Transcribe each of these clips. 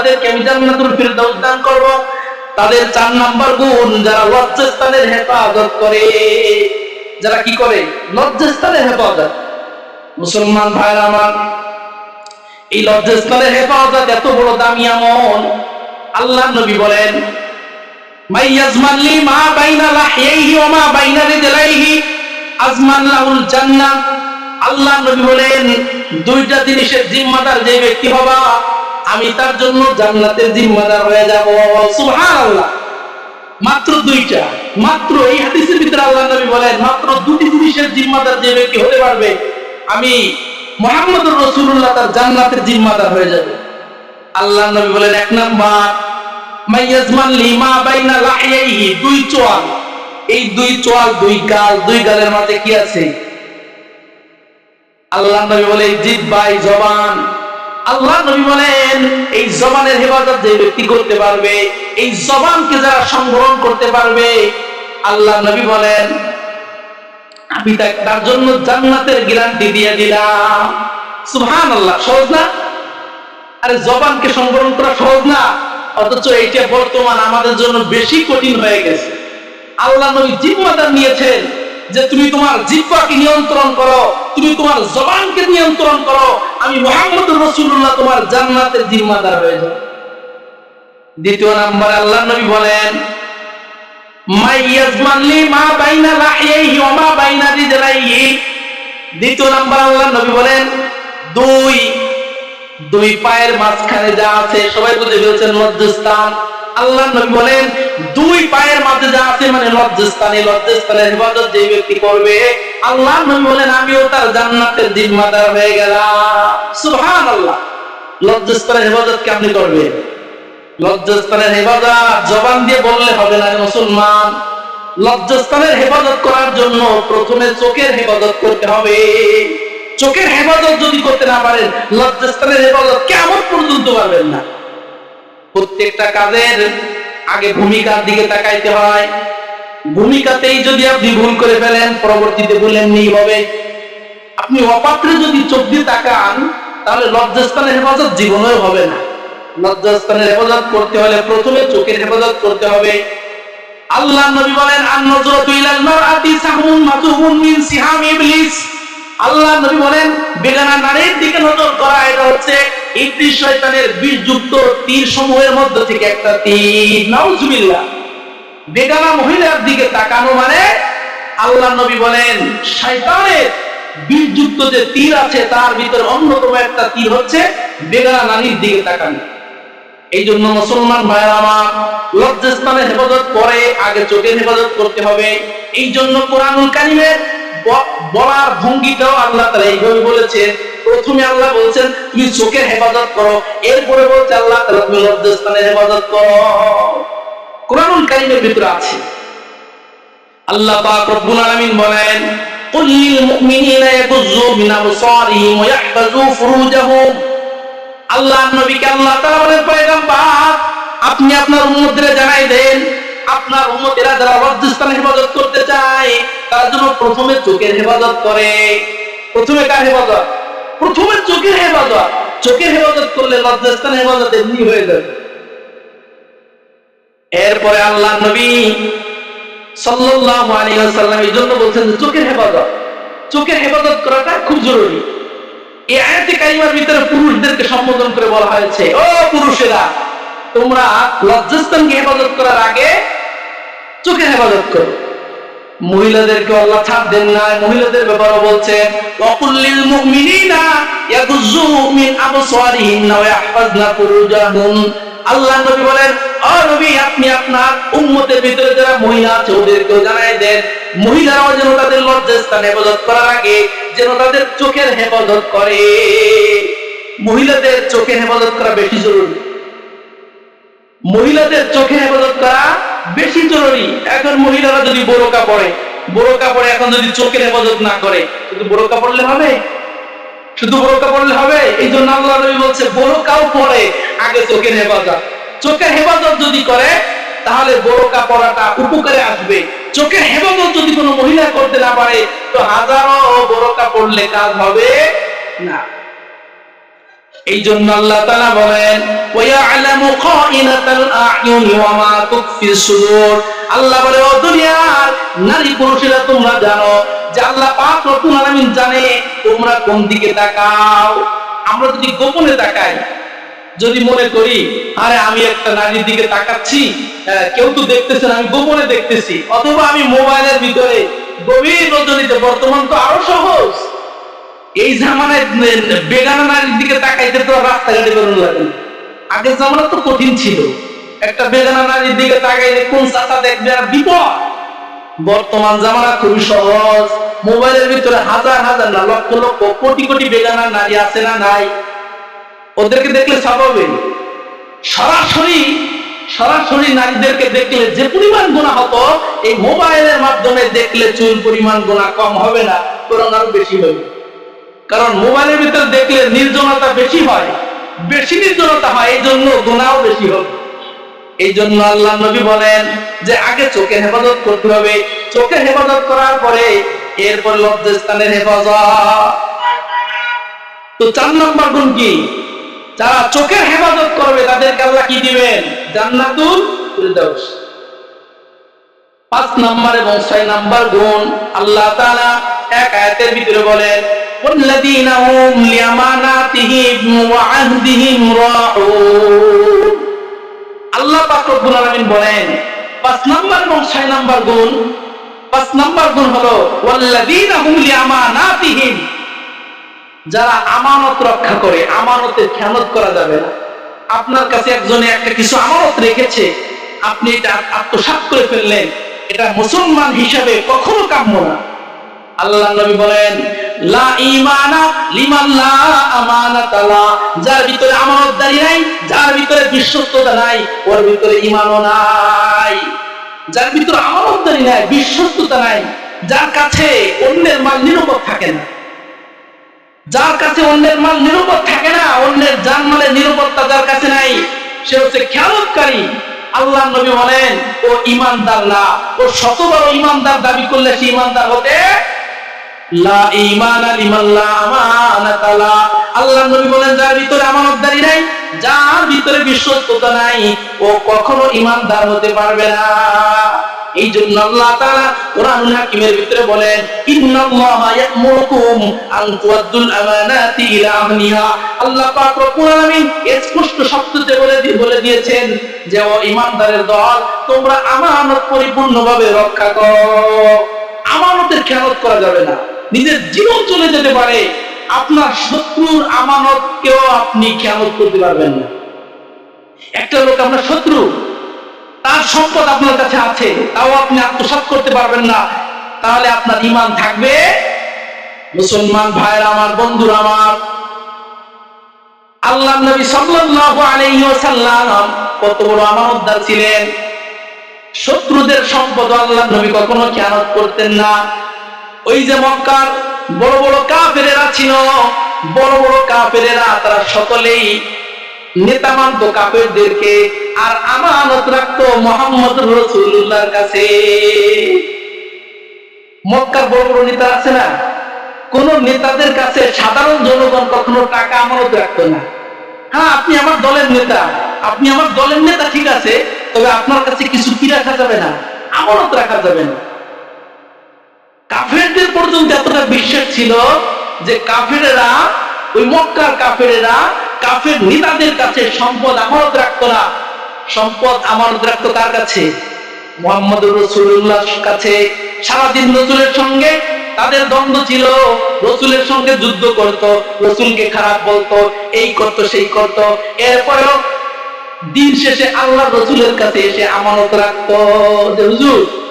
তাদেরকে আমি জান্নাতুল ফিরদাউস দান করব। তাদের চার নাম্বার গুণ, যারা লজ্জাস্থানের হেফাজত করে। যারা কি করে? লজ্জাস্থানের হেফাজত। মুসলমান ভাইরা আমার, এই লজ্জাস্থানের হেফাজত এত বড় দামি আমল। আল্লাহ নবী বলেন, মাই ইয়াজমান লি মা বাইনা লাহিয়াইহি ওয়া মা বাইনা রিজলাইহি আজমান লাহুল জান্নাহ। আল্লাহ নবী বলেন, দুইটা জিনিসের জিম্মাদার যে ব্যক্তি হবা আমি তার জন্য জান্নাতের জিম্মাদার হয়ে যাব সুবহানাল্লাহ। মাত্র দুইটা। মাত্র এই হাদিসের ভিতরে আল্লাহ নবী বলেন, মাত্র দুটি জিনিসের জিম্মাদার যে ব্যক্তি হতে পারবে, আমি মোহাম্মদুর রাসূলুল্লাহ তার জান্নাতের জিম্মাদার হয়ে যাবে। আল্লাহ নবী বলেন, এক নাম্বার মাইয়াজমান লিমা বাইনা লাহিয়াইহি দুই চোয়াল। এই দুই চোয়াল, দুই গাল, দুই গালের মাঝে কি আছে? আল্লাহ নবী বলে, জিব্বাই জবান। আল্লাহ নবী বলেন, এই জবানের হেফাজত যে ব্যক্তি করতে পারবে, এই জবানকে যারা সংবরণ করতে পারবে, আল্লাহ নবী বলেন, আমি তার জন্য জান্নাতের গ্যারান্টি দিয়ে দিলাম। সুবহানাল্লাহ, সহজ না? আরে জবানকে সংবরণ করা সহজ না? অথচ এইটা বর্তমান আমাদের জন্য বেশি কঠিন হয়ে গেছে। আল্লাহ নবী জিম্মাদার নিয়েছেন। যে তুমি তোমার জিব্বাকে নিয়ন্ত্রণ করো, তুমি তোমার জবানকে নিয়ন্ত্রণ করো, আমি মোহাম্মদ রসুল্লাহ তোমার জান্নাতের জিম্মাদার হয়ে যাও দ্বিতীয় নাম্বার আল্লাহ নবী বলেন দ্বিতীয় আল্লাহ নবী বলেন, দুই দুই পায়ের মাঝখানে যা আছে সবাই বুঝে ফেলছেন লজ্জাস্থান আল্লাহ নবী বলেন, দুই পায়ের মাঝে যা আছে মানে লজ্জাস্থানে, লজ্জাস্থানের হেফাজত যে ব্যক্তি করবে, আল্লাহ নবী বলেন, আমিও তার জান্নাতের জিম্মাদার হয়ে গেলাম। সুবহানাল্লাহ। লজ্জাস্থানের হেফাজত কেমনি করবে লজ্জাস্থানের হেফাজত জবান দিয়ে বললে হবে না মুসলমান। লজ্জাস্থানের হেফাজত করার জন্য প্রথমে চোখের হেফাজত করতে হবে। চোখের হেফাজত যদি করতে না পারেন, লজ্জাস্থানের হেফাজত কেমন পর্যন্ত পারবেন না। প্রত্যেকটা কাজের আগে ভূমিকার দিকে তাকাইতে হয়। ভূমিকাতেই যদি আপনি ভুল করে ফেলেন, পরবর্তীতে ভুলেন নেই হবে। আপনি অপাত্রে যদি চোখ দিয়ে তাকান, তাহলে লজ্জাস্থানের হেফাজত জীবনেও হবে না। লজ্জাস্থানের হেফাজত করতে হলে প্রথমে চোখের হেফাজত করতে হবে। আল্লাহ নবী বলেন, আন নজরাতু ইলাল মারআতি সাহমুন মাতুহুন মিন সিহাম ইবলিস। আল্লাহ নবী বলেন, বেগানা নারীর দিকে নজর করা, এটা হচ্ছে ইবলিস শয়তানের বিষযুক্ত তীর সমূহের মধ্য থেকে একটা তীর। নাউজুবিল্লাহ। বেগানা মহিলার দিকে তাকানো মানে আল্লাহ নবী বলেন, শয়তানের বিষযুক্ত যে তীর আছে, তার ভিতর অন্যতম একটা তীর হচ্ছে বেগানা নারীর দিকে তাকানো। এই জন্য মুসলমান ভাইয়ের আমার, লজ্জাস্থানের হেফাজত করে আগে চোখের হেফাজত করতে হবে। এই জন্য কোরআনুল কারিমের বলার ভঙ্গিটাও আল্লাহ তাআলা এইভাবে বলেছেন প্রথমে আল্লাহ বলছেন তুমি চোখের হেফাজত করো এরপরে বলছে আল্লাহ তাআলা তুমি লজ্জাস্থানের হেফাজত করো কোরআনুল কারিমের ভিতরে আছে আল্লাহ পাক রব্বুল আলামিন বলেন قل للمؤمنين يغضوا من أبصارهم ويحفظوا فروجهم আল্লাহ নবীকে আল্লাহ তাআলা বলেন পয়গম্বর আপনি আপনার উম্মতদের জানাই দেন আপনার উম্মতেরা যারা লজ্জাস্থানের হেফাজত করতে চায় তার জন্য প্রথমে চোখের হেফাজত করে প্রথমে কার হেফাজত প্রথমে চোখের হেফাজত। চোখের হেফাজত করলে লজ্জাস্থানের হেফাজত এমনি হয়ে যাবে। এরপরে আল্লাহ নবী সাল্লাল্লাহু আলাইহি ওয়াসাল্লাম এই জন্য বলছেন চোখের হেফাজত। চোখের হেফাজত করাটা খুব জরুরি। এই আয়াতে কারিমার ভিতরে পুরুষদেরকে সম্বোধন করে বলা হয়েছে, ও পুরুষেরা, তোমরা লজ্জাস্থানকে হেফাজত করার আগে চোখের হেফাজত করো। মহিলাদেরকে আল্লাহ ছাড় দেন না মহিলাদের ব্যাপারে বলছে মুমিনিনা মিন ফুরুজাহুম আল্লাহ নবী বলেন ও নবী, আপনি আপনার উম্মতের ভিতরে যারা মহিলা আছে, ওদেরকেও জানাই দেন। মহিলারাও যেন তাদের হেফাজত করার আগে যেন তাদের চোখের হেফাজত করে। মহিলাদের চোখের হেফাজত করা বেশি জরুরি। মহিলাদের চোখে হেফাজত করা জরুরি। এখন মহিলারা যদি বোরকা পরে বোরকা পরে এখন যদি চোখের হেফাজত না করে, শুধু বোরকা পড়লে হবে? শুধু বোরকা পড়লে হবে? এই জন্য আল্লাহ নবী বলছে বোরকাও পরে আগে চোখের হেফাজত। চোখের হেফাজত যদি করে, তাহলে বোরকা পরাটা উপকারে আসবে। চোখের হেফাজত যদি কোনো মহিলা করতে না পারে, তো হাজারো বোরকা পড়লে কাজ হবে না। এই আল্লাহ তাআলা বলেন ইয়ালামু খাইনাতাল আ'য়ুনি ওয়া মা তুখফি সুদূর। আল্লাহ বলে ও দুনিয়ার নারী পুরুষেরা তোমরা জানো যে আল্লাহ পাক রব্বুল আলামিন জানে তোমরা কোন দিকে তাকাও। আমরা যদি গোপনে তাকাই যদি মনে করি আরে আমি একটা নারীর দিকে তাকাচ্ছি আহ, কেউ তো দেখতেছে আমি গোপনে দেখতেছি। অথবা আমি মোবাইলের ভিতরে গভীর রজনীতে বর্তমান তো আরও সহজ। এই জামানায় বেগানা নারীর দিকে তাকাইতে তো রাস্তাঘাটে বেরোনো লাগে। আগের জামানা তো কঠিন ছিল। একটা বেগানা নারীর দিকে তাকাইলে কোন চাচা দেখবে আর বিপদ? বর্তমান জামানা খুবই সহজ। মোবাইলের ভিতরে হাজার হাজার না, লক্ষ লক্ষ, কোটি কোটি বেগানা নারী আছে না নাই? ওদেরকে দেখলে স্বাভাবিক সরাসরি সরাসরি নারীদেরকে দেখলে যে পরিমাণ গুণা হতো, এই মোবাইলের মাধ্যমে দেখলে চুল পরিমাণ গোনা কম হবে না, বরং আরও বেশি হবে। কারণ মোবাইলের ভিতরে দেখলে নির্জনতা বেশি হয়, বেশি নির্জনতা হয় এই জন্য গুণাও বেশি হবে। এই জন্য আল্লাহ নবী বলেন যে আগে চোখে হেফাজত করতে হবে। চোখে হেফাজত করার পরে এরপর লজ্জাস্থানের হেফাজত। তো চার নম্বর গুণ কি? যারা চোখের হেফাজত করবে, তাদেরকে আল্লাহ কি দিবেন? জান্নাতুল ফিরদাউস। পাঁচ নাম্বার এবং ছয় নাম্বার গুণ আল্লাহ তাআলা এক আয়াতের ভিতরে বলেন والذين هم لأماناتهم وعهدهم راعون আল্লাহ পাক রব্বুল আলামিন বলেন পাঁচ নাম্বার এবং ছয় নাম্বার গুণ পাঁচ নাম্বার গুণ হলো ওয়াল্লাযীনা হুম লিআমানাতিহিম যারা আমানত রক্ষা করে আমানতের খেয়ানত করা যাবে না আপনার কাছে একজনে একটা কিছু আমানত রেখেছে আপনি এটা আত্মসাৎ করে ফেললেন এটা মুসলমান হিসাবে কখনো কাম্য না। আল্লাহ নবী বলেন যার ভিতরে নাই বিশ্বস্ততা নাই যার কাছে অন্যের মাল নিরাপদ থাকে না। যার কাছে অন্যের মাল থাকে না, অন্যের জান মালের নিরাপত্তা যার কাছে নাই, সে হচ্ছে খেয়ালতকারী। আল্লাহ নবী বলেন, ও ইমানদার না ও শতবার ইমানদার দাবি করলে সে ইমানদার হতে লা লা। আল্লাহ নবী বলেন, যার ভিতরে আমানতদারি নাই যার ভিতরে বিশ্বস্ততা নাই, ও কখনো ইমানদার হতে পারবে না। এই জন্য আল্লাহ তাআলা কোরআনুল হাকিমের ভিতরে বলেন, ইন্নাল্লাহা ইয়া'মুরুকুম আন তুআদ্দুল আমানাতি ইলা আহলিহা। আল্লাহ পাক রব্বুল আলামিন স্পষ্ট শব্দতে বলে দিয়ে বলে দিয়েছেন যে, ও ইমানদারের দল, তোমরা আমানত পরিপূর্ণভাবে রক্ষা করো। আমানতের খেয়ালত করা যাবে না। নিজের জীবন চলে যেতে পারে আপনার শত্রুর আমানতকেও আপনি খেয়ালত করতে পারবেন না। একটা লোক আপনার শত্রু, তার সম্পদ আপনার কাছে আছে, তাও আপনি আত্মসাৎ করতে পারবেন না। তাহলে আপনার ইমান থাকবে? মুসলমান ভাইয়ের আমার, বন্ধুরা আমার, আল্লাহ নবী ওয়াসাল্লাম কত বড় আমানতদার ছিলেন। শত্রুদের সম্পদ আল্লাহ নবী কখনো খেয়ানত করতেন না। ওই যে মক্কার বড় বড় কাফেরেরা ছিল, বড় বড় কাফেরেরা তারা সকলেই নেতা মানত কাফেরদেরকে, আর আমানত রাখতো মোহাম্মদ রসুল্লাহর কাছে। মক্কার বড় বড় নেতা আছে না? কোন নেতাদের কাছে সাধারণ জনগণ কখনো টাকা আমানত রাখতো না। হ্যাঁ আপনি আমার দলের নেতা, আপনি আমার দলের নেতা ঠিক আছে, তবে আপনার কাছে কিছু কি রাখা যাবে না? আমানত রাখা যাবে না। কাফেরদের পর্যন্ত এতটা বিশ্বাস ছিল যে কাফেরেরা, ওই মক্কার কাফেরেরা কাফের নেতাদের কাছে সম্পদ আমানত রাখতো না। সম্পদ আমানত রাখতো কার কাছে? মোহাম্মদ রসুল্লাহ কাছে। সারাদিন সঙ্গে তাদের দ্বন্দ্ব ছিল। রসুলের সঙ্গে যুদ্ধ করত, রসুলকে খারাপ বলতো, এই করত, সেই করত। এরপরেও দিন শেষে আল্লাহ রসুলের কাছে এসে আমানত রাখতো। যে হুজুর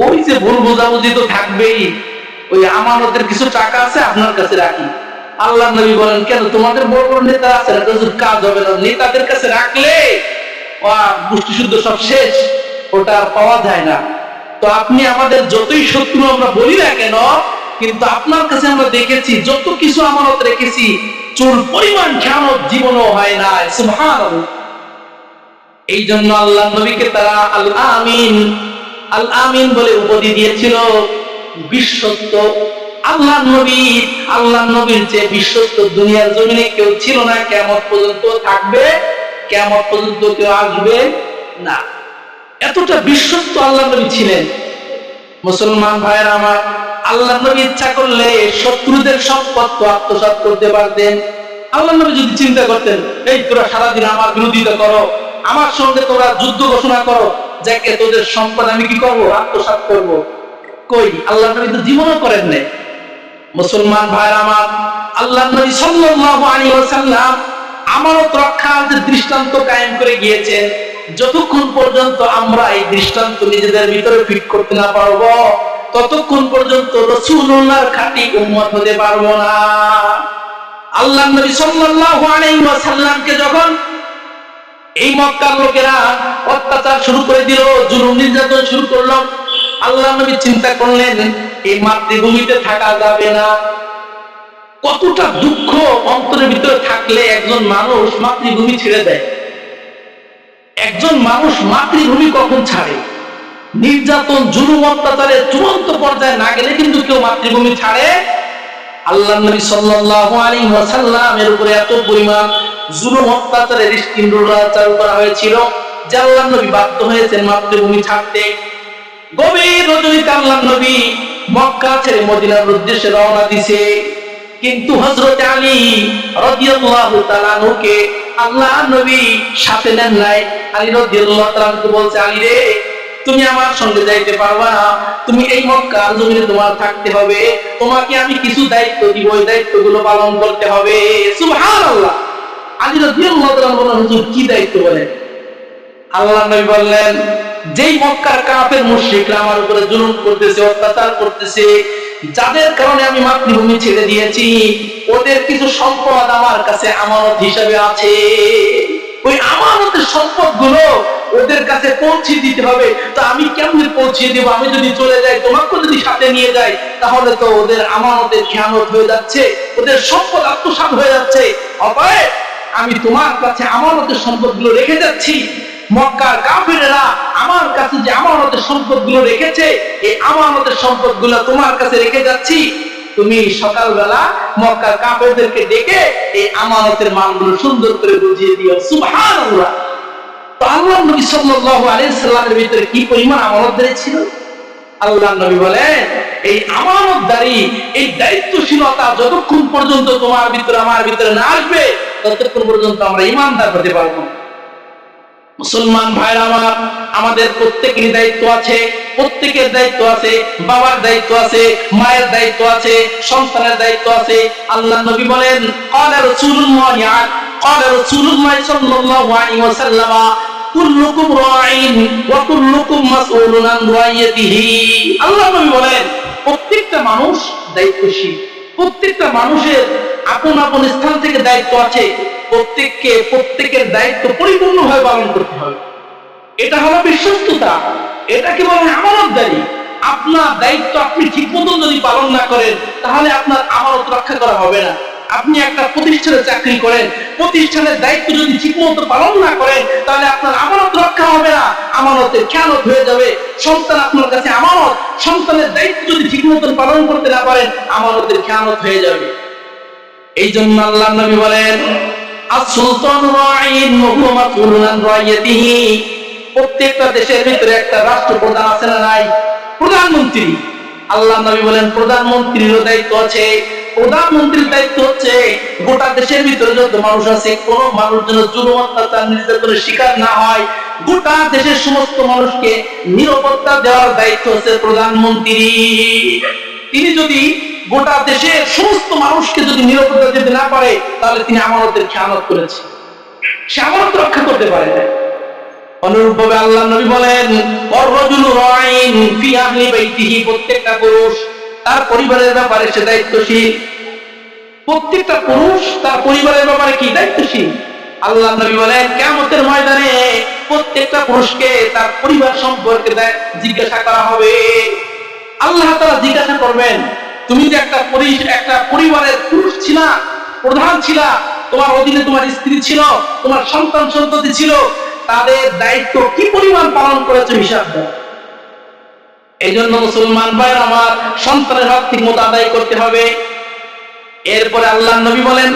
ওই যে ভুল বোঝাবুঝি তো থাকবেই। ওই আমানতের কিছু টাকা আছে, আপনার কাছে রাখি। আল্লাহ নবী বলেন, কেন তোমাদের বড় বড় নেতা আছে কাজ হবে না, নেতাদের কাছে রাখলে শুদ্ধ সব শেষ। ওটা পাওয়া যায় না। তো আপনি আমাদের যতই শত্রু আমরা বলি না কেন, কিন্তু আপনার কাছে আমরা দেখেছি, যত কিছু আমানত রেখেছি চোর পরিমাণ খেয়ানত জীবনও হয় না এই জন্য আল্লাহ নবীকে তারা আল্লাহ আমিন আল আমিন বলে উপাধি দিয়েছিল বিশ্বস্ত আল্লাহ নবী, আল্লাহ নবীর যে বিশ্বস্ত দুনিয়ার জমিনে কেউ ছিল না, কেমন পর্যন্ত থাকবে, কেমন পর্যন্ত কেউ আসবে, না। এতটা বিশ্বস্ত আল্লাহ নবী ছিলেন। মুসলমান ভাইয়ের আমার, আল্লাহ নবী ইচ্ছা করলে শত্রুদের সম্পদ তো আত্মসাৎ করতে পারতেন। আল্লাহ নবী যদি চিন্তা করতেন, এই তোরা সারাদিন আমার বিরোধিতা করো, আমার সঙ্গে তোরা যুদ্ধ ঘোষণা করো যাকে তোদের সম্পদ আমি কি করব? আত্মসাৎ করব। কই? আল্লাহ নবী তো জীবনও করেন মুসলমান আমার, আল্লাহ নবী সাল্লাল্লাহু আলাইহি ওয়াসাল্লাম দৃষ্টান্ত কায়েম করে গিয়েছেন। যতক্ষণ পর্যন্ত আমরা এই দৃষ্টান্ত নিজেদের ভিতরে ফিট করতে না পারব, ততক্ষণ পর্যন্ত রসুল্লাহর খাঁটি উম্মত হতে পারব না। আল্লাহ নবী সাল্লাল্লাহু আলাইহি ওয়াসাল্লামকে যখন এই মক্কার লোকেরা অত্যাচার শুরু করে দিল, জুলুম নির্যাতন শুরু করল। আল্লাহ নবী চিন্তা করলেন, এই মাতৃভূমিতে থাকা যাবে না। কতটা দুঃখ অন্তরের ভিতরে থাকলে একজন মানুষ মাতৃভূমি ছেড়ে দেয়। একজন মানুষ মাতৃভূমি কখন ছাড়ে? নির্যাতন, জুলুম অত্যাচারে চূড়ান্ত পর্যায়ে না গেলে কিন্তু কেউ মাতৃভূমি ছাড়ে। আল্লাহ নবী সাল্লাল্লাহু আলাইহি ওয়াসাল্লামের উপরে এত পরিমাণ জুলুম অত্যাচারের স্কিন্ডুরা চালু করা হয়েছিল যে আল্লাহ নবী বাধ্য হয়েছেন মাতৃভূমি ছাড়তে। গভীর রজনীতে আল্লাহ নবী মক্কা ছেড়ে মদিনার উদ্দেশ্যে রওনা দিছে। কিন্তু হযরত আলী রাদিয়াল্লাহু তাআলা আনহুকে আল্লাহ নবী সাথে নেন নাই। আলী রাদিয়াল্লাহু তাআলা আনহুকে বলছে, আলী রে, তুমি আমার সঙ্গে যাইতে পারবা না। তুমি এই মক্কার জমিনে তোমার থাকতে হবে। তোমাকে আমি কিছু দায়িত্ব দিব ওই দায়িত্বগুলো পালন করতে হবে। সুবহানাল্লাহ। যাদের কারণে আমি মাতৃভূমি ছেড়ে দিয়েছি, ওদের কিছু সম্পদ আমার কাছে আমানত হিসাবে আছে। ওই আমানতের ওদের কাছে পৌঁছে দিতে হবে। তো আমি কেমনে পৌঁছে দেবো? আমি যদি চলে যাই তোমাকে যদি সাথে নিয়ে যাই, তাহলে তো ওদের আমানতের খেয়ানত হয়ে যাচ্ছে, ওদের সম্পদ আত্মসাৎ হয়ে যাচ্ছে। অতএব আমি তোমার কাছে আমানতের সম্পদগুলো রেখে যাচ্ছি। মক্কার আমার কাছে যে আমানতের সম্পদগুলো রেখেছে, এই আমানতের সম্পদগুলো তোমার কাছে রেখে যাচ্ছি। তুমি সকালবেলা মক্কার কাফেরদেরকে ডেকে এই আমানতের মানগুলো সুন্দর করে বুঝিয়ে দিও। সুবহানাল্লাহ। তো নবী সাল্লাল্লাহু আলাইহি সাল্লামের ভিতরে কি পরিমাণ আমানতদারি ছিল আল্লাহ নবী বলেন এই আমানতদারি এই দায়িত্বশীলতা যতক্ষণ পর্যন্ত তোমার ভিতরে আমার ভিতরে না আসবে ততক্ষণ পর্যন্ত আমরা ইমানদার হতে পারবো না মুসলমান ভাইরা আমার আমাদের প্রত্যেকেরই দায়িত্ব আছে প্রত্যেকের দায়িত্ব আছে বাবার দায়িত্ব আছে মায়ের দায়িত্ব আছে সন্তানের দায়িত্ব আছে আল্লাহ নবী বলেন قال رسول الله قال رسول الله صلى الله عليه وسلم কুল্লুকুম রাঈন ওয়া কুল্লুকুম মাসউলুন আন রাইয়াতিহি আল্লাহ নবী বলেন প্রত্যেকটা মানুষ দায়িত্বশীল। প্রত্যেকটা মানুষের আপন আপন স্থান থেকে দায়িত্ব আছে। প্রত্যেককে, প্রত্যেকের দায়িত্ব পরিপূর্ণভাবে পালন করতে হবে। এটা হলো বিশ্বস্ততা। এটাকে বলে আমানতদারি। আপনার দায়িত্ব আপনি ঠিক মতন যদি পালন না করেন, তাহলে আপনার আমানত রক্ষা করা হবে না। আপনি একটা প্রতিষ্ঠানে চাকরি করেন, প্রতিষ্ঠানের দায়িত্ব যদি ঠিক মতো পালন না করেন, তাহলে আপনার আমানত রক্ষা হবে না। আমানতের খেয়ানত হয়ে যাবে। সন্তান আপনার কাছে আমানত। সন্তানের দায়িত্ব যদি ঠিক মতন পালন করতে না পারেন, আমানতের খেয়ানত হয়ে যাবে। এই জন্য আল্লাহ নবী বলেন প্রত্যেকটা দেশের ভিতরে একটা রাষ্ট্রপ্রধান আছে না নাই? প্রধানমন্ত্রী। আল্লাহ নবী বলেন, প্রধানমন্ত্রীরও দায়িত্ব আছে। প্রধানমন্ত্রীর দায়িত্ব হচ্ছে গোটা দেশের ভিতরে যত মানুষ আছে, কোন মানুষ যেন জুলুম, অত্যাচার, নির্যাতনের শিকার না হয়। গোটা দেশের সমস্ত মানুষকে নিরাপত্তা দেওয়ার দায়িত্ব হচ্ছে প্রধানমন্ত্রী। তিনি যদি গোটা দেশের সমস্ত মানুষকে যদি নিরাপত্তা দিতে না পারে, তাহলে তিনি আমানতের খেয়ানত করেছে। সে আমানত রক্ষা করতে পারে না। অনুরূপভাবে আল্লাহ নবী বলেন অরজুল রাইন ফি আহলি প্রত্যেকটা পুরুষ তার পরিবারের ব্যাপারে সে দায়িত্বশীল। প্রত্যেকটা পুরুষ তার পরিবারের ব্যাপারে কি দায়িত্বশীল? আল্লাহ নবী বলেন, কিয়ামতের ময়দানে প্রত্যেকটা পুরুষকে তার পরিবার সম্পর্কে জিজ্ঞাসা করা হবে। আল্লাহ তাআলা জিজ্ঞাসা করবেন, তুমি যে একটা একটা পরিবারের পুরুষ ছিলা, প্রধান ছিলা, তোমার অধীনে তোমার স্ত্রী ছিল, তোমার সন্তান সন্ততি ছিল, তাদের দায়িত্ব কি পরিমাণ পালন করেছে হিসাব দাও। এই জন্য মুসলমান ভাইয়ের আমার সন্তানের হক ঠিক মতো আদায় করতে হবে। এরপরে আল্লাহ নবী বলেন